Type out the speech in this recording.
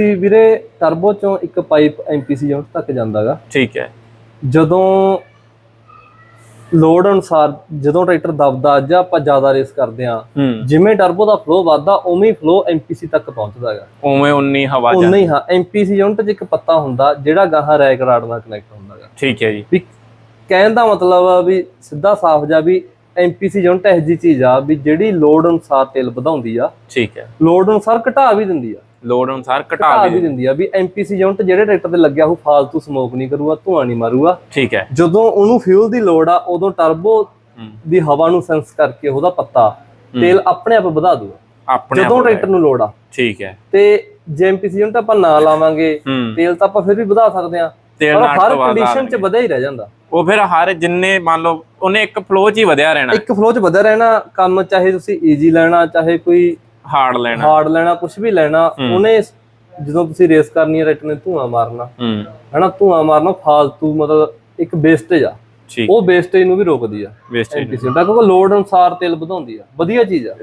MPC ਵੀਰੇ turbo ਚੋਂ ਇੱਕ ਪਾਈਪ ਐਮਪੀਸੀ ਯੂਨਿਟ ਤੱਕ ਜਾਂਦਾਗਾ। ਠੀਕ ਹੈ। ਜਦੋਂ ਲੋਡ ਅਨੁਸਾਰ ਜਦੋਂ ਟਰੈਕਟਰ ਦਬਦਾ ਜਾਂ ਆਪਾਂ ਜ਼ਿਆਦਾ ਰੇਸ ਕਰਦੇ ਆ ਜਿਵੇਂ ਟਰਬੋ ਦਾ ਫਲੋ ਵੱਧਦਾ ਉਵੇਂ ਹੀ ਫਲੋ ਐਮਪੀਸੀ ਤੱਕ ਪਹੁੰਚਦਾ ਹੈਗਾ ਉਵੇਂ ਉਨੀ ਹਵਾ ਉਨਾ ਜਾ ਹੀ ਐਮਪੀਸੀ ਯੂਨਿਟ 'ਚ ਇੱਕ ਪੱਤਾ ਹੁੰਦਾ ਜਿਹੜਾ ਗਾਹਾਂ ਰੈਕ ਰਾਡ ਨਾਲ ਕਨੈਕਟ ਹੁੰਦਾ ਹੈਗਾ ਠੀਕ ਹੈ ਜੀ। ਵੀ ਕਹਿਣ ਦਾ ਮਤਲਬ ਆ ਵੀ ਸਿੱਧਾ ਸਾਫ਼ ਜਾ ਵੀ ਐਮਪੀਸੀ ਯੂਨਿਟ ਇਹੋ ਜਿਹੀ ਚੀਜ਼ ਆ ਵੀ ਜਿਹੜੀ ਲੋਡ ਅਨੁਸਾਰ ਤੇਲ ਵਧਾਉਂਦੀ ਆ। ਠੀਕ ਹੈ। ਲੋਡ ਅਨੁਸਾਰ ਘਟਾ ਵੀ ਦਿੰਦੀ ਆ। ਲੋਡ ਅਨੁਸਾਰ ਘਟਾ ਘਟਾ ਵੀ ਦਿੰਦੀ ਆ ਵੀ ਐਮਪੀਸੀ ਯੂਨਿਟ ਜਿਹੜੇ ਟਰੈਕਟਰ ਤੇ ਲੱਗਿਆ ਉਹ ਫਾਲਤੂ ਸਮੋਕ ਨਹੀਂ ਕਰੂਗਾ ਧੂਆਂ ਨਹੀਂ ਮਾਰੂਗਾ। ਠੀਕ ਹੈ। ਜਦੋਂ ਉਹਨੂੰ ਫਿਊਲ ਦੀ ਲੋੜ ਆ ਉਦੋਂ ਟਰਬੋ ਦੀ ਹਵਾ ਨੂੰ ਸੈਂਸ ਕਰਕੇ ਉਹਦਾ ਪੱਤਾ ਤੇਲ ਆਪਣੇ ਆਪ ਵਧਾ ਦੂਗਾ। ਆਪਣੇ ਜਦੋਂ ਟਰੈਕਟਰ ਨੂੰ ਲੋੜ ਆ। ਠੀਕ ਹੈ। ਤੇ ਜੇ ਐਮਪੀਸੀ ਯੂਨਿਟ ਆਪਾਂ ਨਾ ਲਾਵਾਂਗੇ ਤੇਲ ਤਾਂ ਆਪਾਂ ਫਿਰ ਵੀ ਵਧਾ ਸਕਦੇ ਆ। ਪਰ ਹਰ ਕੰਡੀਸ਼ਨ 'ਚ ਵਧਿਆ ਹੀ ਰਹਿ ਜਾਂਦਾ। ਉਹ ਫਿਰ ਹਰ ਜਿੰਨੇ ਮੰਨ ਲਓ ਉਹਨੇ ਇੱਕ ਫਲੋ 'ਚ ਹੀ ਵਧਿਆ ਰਹਿਣਾ। ਇੱਕ ਫਲੋ 'ਚ ਵਧਿਆ ਰਹਿਣਾ ਕੰਮ ਚਾਹੇ ਤੁਸੀਂ ਈਜ਼ੀ ਲੈਣਾ ਚਾਹੇ ਕੋਈ ਹਾਰਡ ਲੈਣਾ। ਹਾਰਡ ਲੈਣਾ ਕੁਝ ਵੀ ਲੈਣਾ ਉਹਨੇ ਜਦੋਂ ਤੁਸੀਂ ਰੇਸ ਕਰਨੀ ਹੈ ਰਾਈਟ ਨੇ ਧੂਆਂ ਮਾਰਨਾ। ਹੂੰ। ਹਨਾ ਧੂਆਂ ਮਾਰਨਾ ਫਾਲਤੂ ਮਤਲਬ ਇੱਕ ਵੇਸਟੇਜ ਆ। ਉਹ ਵੇਸਟੇਜ ਨੂੰ ਵੀ ਰੋਕਦੀ ਆ। ਵੇਸਟੇਜ ਕਿਉਂਕਿ ਲੋਡ ਅਨੁਸਾਰ ਤੇਲ ਵਧਾਉਂਦੀ ਆ। ਵਧੀਆ ਚੀਜ਼ ਆ।